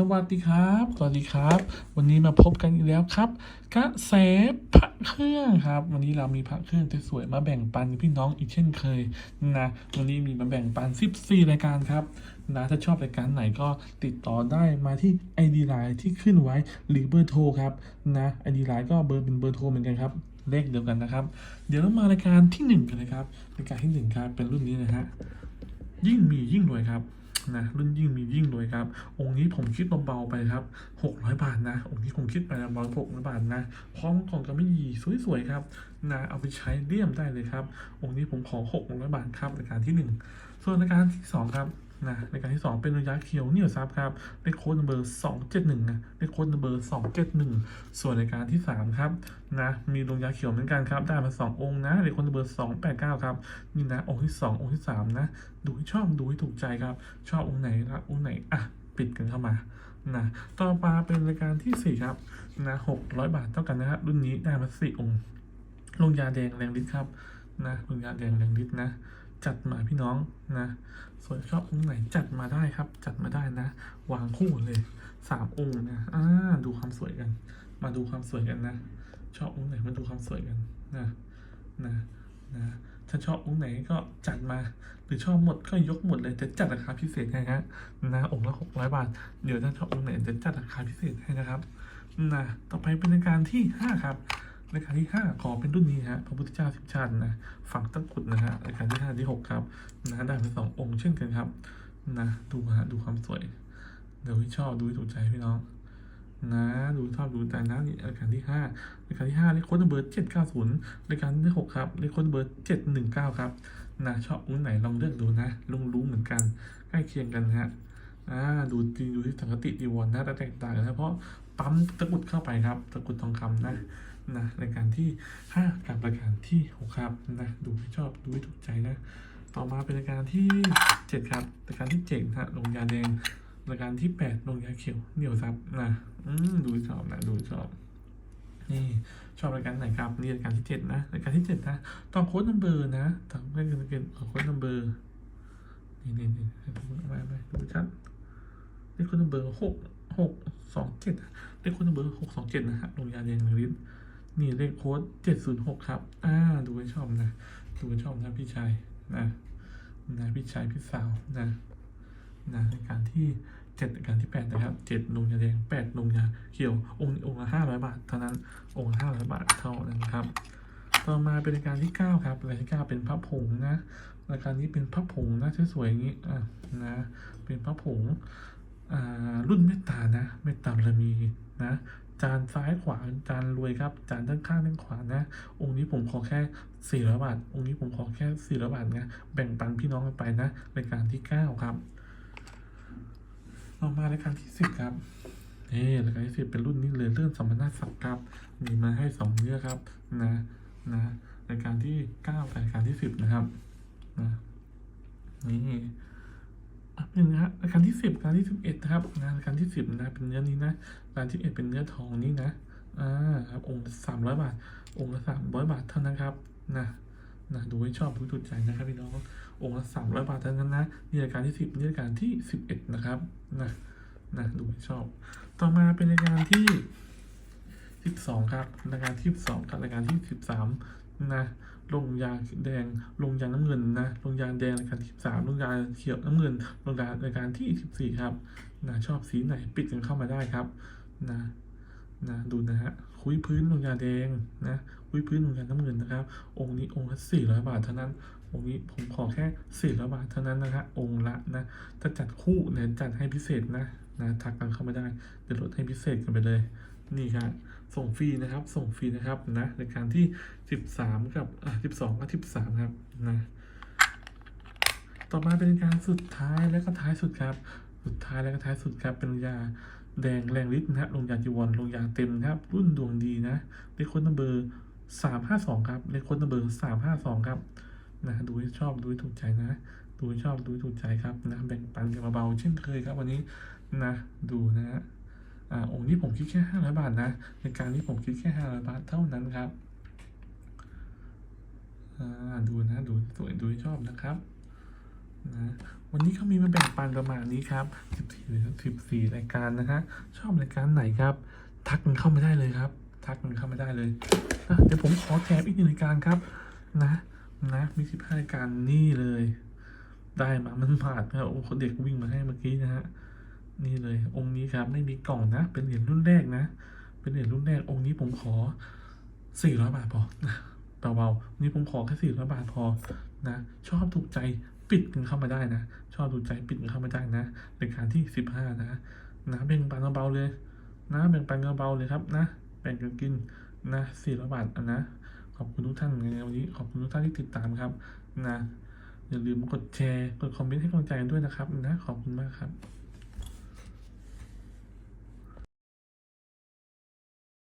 สวัสดีครับ สวัสดีครับ วันนี้มาพบกันอีกแล้วครับกระแสพระเครื่องครับ วันนี้เรามีพระเครื่องสวยๆมาแบ่งปันพี่น้องอีกเช่นเคยนะ วันนี้มีมาแบ่งปัน 14 รายการครับนะถ้าชอบรายการไหนก็ติดต่อได้มาที่ ID Line ที่ขึ้นไว้หรือเบอร์โทรครับนะ ID Line ก็เบอร์เป็นเบอร์โทรเหมือนกันครับ เลขเดียวกันนะครับ เดี๋ยวเรามารายการที่หนึ่งกันเลยครับ รายการที่หนึ่งครับเป็นรุ่นนี้นะฮะยิ่งมียิ่งรวยครับ นะรุ่นยิ่งมียิ่งรวยครับ องค์นี้ผมคิดเบาๆไปครับหกร้อยบาทนะ องค์นี้ผมคิดไปประมาณหกร้อยบาทนะพร้อมกล่องกระไม่ยีสวยๆครับนะเอาไปใช้เลี่ยมได้เลยครับ องค์นี้ผมขอหกร้อยบาทครับรายการที่หนึ่งส่วนรายการที่สองครับ นะรายการที่สองเป็นระยะเขียวเหนี่ยวซับครับเลขโค้ดเบอร์สองเจ็ดหนึ่งนะเลขโค้ดเบอร์สองเจ็ดหนึ่งส่วนรายการที่สามครับนะมีดวงยาเขียวเหมือนกันครับ ได้มาสององค์นะเลขโค้ดเบอร์สองแปดเก้าครับนี่นะองค์ที่สององค์ที่สามนะ ดูให้ชอบดูให้ถูกใจครับ ชอบองค์ไหนรักองค์ไหนอะปิดกันเข้ามานะต่อมาเป็นรายการที่สี่ครับนะหกร้อยบาทเท่ากันนะครับรุ่นนี้ได้มาสี่องค์ลงยาแดงแรงฤทธิ์ครับนะลงยาแดงแรงฤทธิ์นะ จัดมาพี่น้องนะ ส่วนชอบองค์ไหนจัดมาได้ครับ จัดมาได้นะ วางคู่เลยสามองค์นะอ่าดูความสวยกัน มาดูความสวยกันนะ ชอบองค์ไหนมาดูความสวยกันนะนะนะถ้าชอบองค์ไหนก็จัดมา หรือชอบหมดก็ยกหมดเลยจะจัดราคาพิเศษให้ฮะนะองค์ละหกร้อยบาท เดี๋ยวถ้าชอบองค์ไหนจะจัดราคาพิเศษให้นะครับนะต่อไปเป็นรายการที่ห้าครับ รายการที่ห้าขอเป็นรุ่นนี้ฮะพระพุทธเจ้าสิบชาตินะฝั่งตะกรุดนะฮะรายการที่ห้าที่หกครับนะได้มาสององค์เช่นกันครับนะดูฮะดูความสวยเดี๋ยวให้ชอบดูให้ถูกใจพี่น้องนะดูชอบดูใจนะนี่รายการที่ห้ารายการที่ห้าเลขโค้ดเบอร์เจ็ดเก้าศูนย์รายการที่หกครับเลขโค้ดเบอร์เจ็ดหนึ่งเก้าครับนะชอบอุ้นไหนลองเลือกดูนะลงรู้เหมือนกันใกล้เคียงกันฮะอ่าดูดีดูที่สังกติดีวอนนะแต่แตกต่างกันนะเพราะปั๊มตะกรุดเข้าไปครับตะกรุดทองคำนะ นะรายการที่ห้ากับรายการที่หกครับนะดูให้ชอบดูให้ถูกใจนะ ต่อมาเป็นรายการที่เจ็ดครับรายการที่เจ็ดฮะลงยาแดงรายการที่แปดลงยาเขียวเหนียวซับนะอืมดูชอบนะดูชอบนี่ชอบรายการไหนครับนี่รายการที่เจ็ดนะรายการที่เจ็ดนะต้องโค้ดนัมเบอร์นะต้องไม่เกินเกินโค้ดนัมเบอร์นี่นี่นี่ไม่ไม่ดูชัดเลขโค้ดนัมเบอร์หกหกสองเจ็ดเลขโค้ดนัมเบอร์หกสองเจ็ดนะฮะลงยาแดงลิต นี่เลขโค้ดเจ็ดศูนย์หกครับ อ่า ดูให้ชอบนะ ดูให้ชอบนะพี่ชายนะ นะพี่ชายพี่สาวนะ นะในการที่เจ็ดในการที่แปดนะครับเจ็ดลงยาแดงแปดลงยาเขียว องค์องค์ละห้าร้อยบาท เท่านั้น องค์ละห้าร้อยบาทเท่านั้นครับ ต่อมาเป็นรายการที่เก้าครับรายการที่เก้าเป็นพระผงนะ รายการนี้เป็นพระผงนะสวยๆอย่างนี้ อะ นะ เป็นพระผง อ่า รุ่นเมตตานะ เมตตาบารมีนะ จานซ้ายขวาจานรวยครับ จานด้านข้างด้านขวานะ องค์นี้ผมขอแค่สี่ร้อยบาท องค์นี้ผมขอแค่สี่ร้อยบาทนะ แบ่งปันพี่น้องกันไปนะรายการที่เก้าครับต่อมารายการที่สิบครับนี่รายการที่สิบเป็นรุ่นนี้เลยเลื่อนสมณศักดิ์ครับ มีมาให้สองเรื่องครับนะนะรายการที่เก้ารายการที่สิบนะครับนะนี่ นนะฮะรายการที่สิบรายการที่สิบเอ็ดนะครับนะรายการที่สิบนะเป็นเนื้อนี้นะรายการที่เอ็ดเป็นเนื้อทองนี่นะอ่าครับองค์สามร้อยบาท องค์ละสามร้อยบาทเท่านั้นครับนะนะดูให้ชอบดูถูกใจนะครับพี่น้ององค์ละสามร้อยบาทเท่านั้นนะนี่รายการที่สิบนี่รายการที่สิบเอ็ดนะครับนะนะดูให้ชอบ ต่อมาเป็นรายการที่สิบสองครับรายการที่สิบสองกับรายการที่สิบสาม นะลงยาแดง ลงยาน้ำเงินนะลงยาแดงรายการที่สามลงยาเขียวน้ำเงิน ลงยารายการที่สิบสี่ครับนะชอบสีไหนปิดกันเข้ามาได้ครับนะนะดูนะฮะคุยพื้นลงยาแดงนะคุยพื้นลงยาน้ำเงินนะครับ องค์นี้องค์ละสี่ร้อยบาทเท่านั้น องค์นี้ผมขอแค่สี่ร้อยบาทเท่านั้นนะครับองค์ละนะถ้าจัดคู่เนี่ยจัดให้พิเศษนะนะทักกันเข้ามาได้เดี๋ยวลดให้พิเศษกันไปเลยนี่ครับ ส่งฟรีนะครับ ส่งฟรีนะครับนะในการที่สิบสามกับอะสิบสองกับสิบสามครับนะต่อมาเป็นการสุดท้ายและก็ท้ายสุดครับ สุดท้ายและก็ท้ายสุดครับเป็นยาแดงแรงฤทธิ์นะครับลงยาจีวรลงยาเต็มนะครับ รุ่นดวงดีนะเลขค้นัมเบอร์สามห้าสองครับเลขค้นัมเบอร์สามห้าสองครับนะดูให้ชอบดูให้ถูกใจนะ ดูให้ชอบดูให้ถูกใจครับนะแบ่งปันกันเบาๆเช่นเคยครับ วันนี้นะดูนะฮะ อ่าองค์นี้ผมคิดแค่ห้าร้อยบาทนะในการนี้ผมคิดแค่ห้าร้อยบาทเท่านั้นครับอ่าดูนะดูสวยดูชอบนะครับนะวันนี้เขามีมาแบ่งปันประมาณนี้ครับ14 14รายการนะฮะชอบรายการไหนครับ ทักกันเข้ามาได้เลยครับ ทักกันเข้ามาได้เลยเดี๋ยวผมขอแถมอีกหนึ่งรายการครับนะนะมี15รายการนี่เลย ได้มามันผ่านนะโอ้เด็กวิ่งมาให้เมื่อกี้นะฮะ นี่เลยองค์นี้ครับไม่มีกล่องนะ เป็นเหรียญรุ่นแรกนะ เป็นเหรียญรุ่นแรกองค์นี้ผมขอ400บาทพอนะเบาๆนี่ผมขอแค่400บาทพอนะ ชอบถูกใจปิดกันเข้ามาได้นะ ชอบถูกใจปิดกันเข้ามาได้นะรายการที่15นะนะแบ่งปันเบาๆเลยนะแบ่งปันเบาๆเลยครับนะแบ่งกันกินนะ400บาทอะนะขอบคุณทุกท่านในวันนี้ขอบคุณทุกท่านที่ติดตามครับนะอย่าลืมกดแชร์กดคอมเมนต์ให้กำลังใจกันด้วยนะครับนะขอบคุณมากครับ